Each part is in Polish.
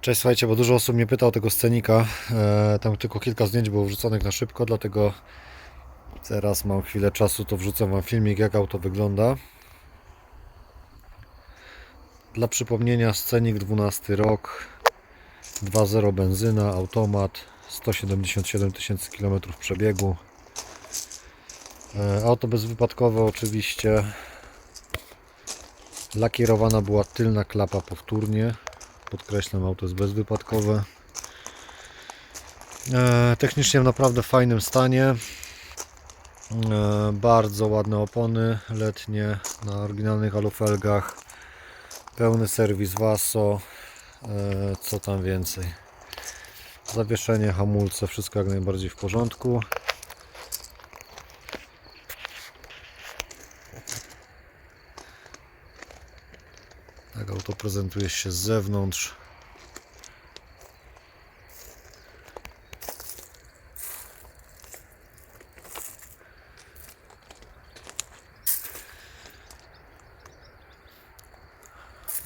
Cześć, słuchajcie, bo dużo osób mnie pyta o tego scenika. E, tam tylko kilka zdjęć było wrzuconych na szybko, dlatego teraz mam chwilę czasu, to wrzucę Wam filmik, jak auto wygląda. Dla przypomnienia, scenik 12 rok, 2.0 benzyna, automat, 177 tysięcy km przebiegu. E, auto bezwypadkowe oczywiście. Lakierowana była tylna klapa powtórnie. Podkreślam, auto jest bezwypadkowe. E, technicznie w naprawdę fajnym stanie. E, bardzo ładne opony letnie na oryginalnych alufelgach. Pełny serwis Vaso. E, co tam więcej? Zawieszenie, hamulce, wszystko jak najbardziej w porządku. Tak auto prezentuje się z zewnątrz.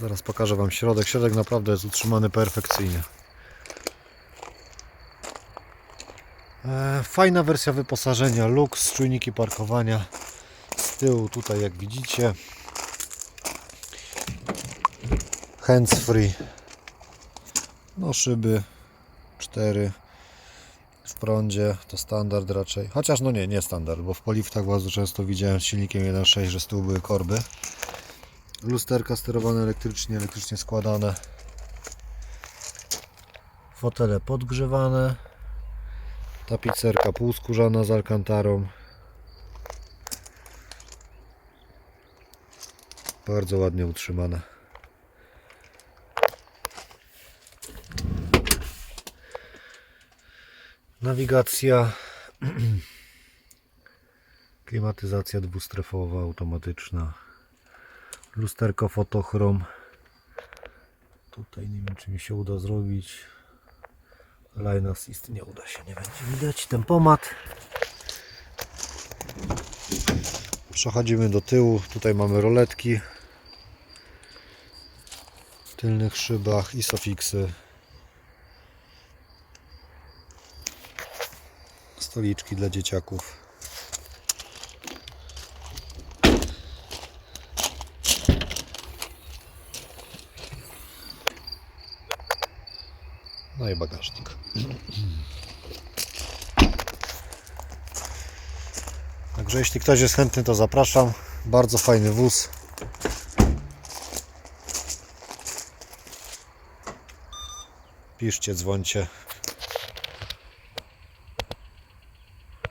Zaraz pokażę Wam środek. Środek naprawdę jest utrzymany perfekcyjnie. E, Fajna wersja wyposażenia Lux, czujniki parkowania z tyłu tutaj jak widzicie hands free no szyby 4 w prądzie to standard raczej. Chociaż no nie, nie standard bo w poliftach bardzo często widziałem z silnikiem 1.6 że z tyłu były korby. Lusterka sterowane elektrycznie, elektrycznie składane. Fotele podgrzewane. Tapicerka półskórzana z alkantarą. Bardzo ładnie utrzymana Nawigacja, klimatyzacja dwustrefowa, automatyczna, lusterko fotochrom. Tutaj nie wiem, czy mi się uda zrobić. Line assist nie uda się, nie będzie widać. Tempomat. Przechodzimy do tyłu. Tutaj mamy roletki w tylnych szybach i sofiksy. Stoliczki dla dzieciaków. No i bagażnik. Także jeśli ktoś jest chętny, to zapraszam. Bardzo fajny wóz. Piszcie, dzwońcie.